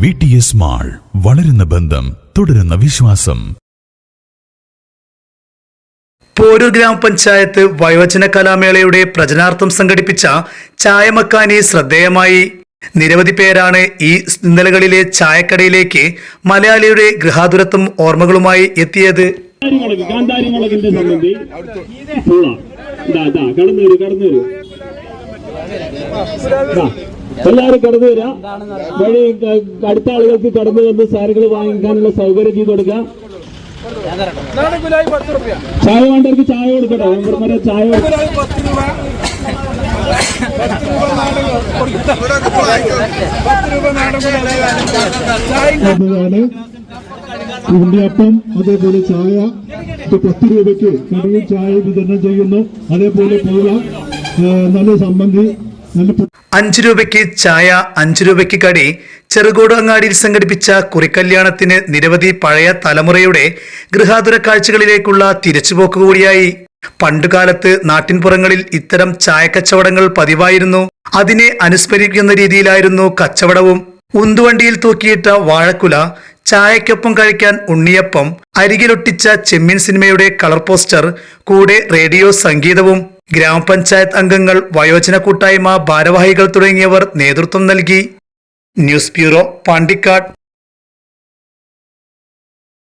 V T S mall വളരുന്ന ബന്ധം തുടരുന്ന വിശ്വാസം. പോരൂർ ഗ്രാമപഞ്ചായത്ത് വയോജന കലാമേളയുടെ പ്രചനാർത്ഥം സംഘടിപ്പിച്ച ചായമക്കാനി ശ്രദ്ധേയമായി. നിരവധി പേരാണ് ഈ ഇന്നലകളിലെ ചായക്കടയിലേക്ക് മലയാളിയുടെ ഗൃഹാതുരത്വം ഓർമ്മകളുമായി എത്തിയത്. കാന്താരി മുളക് മുളകിന്റെ സംബന്ധി ഇതാ ഇതാ കടന്നു വരൂ കടന്നു വരൂ എല്ലാവരും കടന്നു വരാ. വഴി അടുത്ത ആളുകൾക്ക് കടന്നു വന്ന് സാധനങ്ങൾ വാങ്ങിക്കാനുള്ള സൗകര്യം ചെയ്ത് കൊടുക്കാം. ചായ വേണ്ടവർക്ക് ചായ കൊടുക്കട്ടെ. മെമ്പർമാരെ ചായ അപ്പം അതേപോലെ ചായ. പത്ത് രൂപയ്ക്ക് കടയിൽ ചായ വിതരണം ചെയ്യുന്നു. അതേപോലെ പൂള. നല്ല സംബന്ധി അഞ്ചു രൂപയ്ക്ക് ചായ അഞ്ചു രൂപയ്ക്ക് കടി ചെറുകോട് അങ്ങാടിയിൽ സംഘടിപ്പിച്ച കുറിക്കല്യാണത്തിന് നിരവധി പഴയ തലമുറയുടെ ഗൃഹാതുര കാഴ്ചകളിലേക്കുള്ള തിരിച്ചുപോക്ക് കൂടിയായി. പണ്ടുകാലത്ത് നാട്ടിൻപുറങ്ങളിൽ ഇത്തരം ചായക്കച്ചവടങ്ങൾ പതിവായിരുന്നു. അതിനെ അനുസ്മരിക്കുന്ന രീതിയിലായിരുന്നു കച്ചവടവും. ഉന്തുവണ്ടിയിൽ തൂക്കിയിട്ട വാഴക്കുല ചായക്കൊപ്പം കഴിക്കാൻ ഉണ്ണിയപ്പം അരികിലൊട്ടിച്ച ചെമ്മീൻ സിനിമയുടെ കളർ പോസ്റ്റർ കൂടെ റേഡിയോ സംഗീതവും. ഗ്രാമപഞ്ചായത്ത് അംഗങ്ങൾ വയോജന കൂട്ടായ്മ ഭാരവാഹികൾ തുടങ്ങിയവർ നേതൃത്വം നൽകി. News bureau Pandikkad.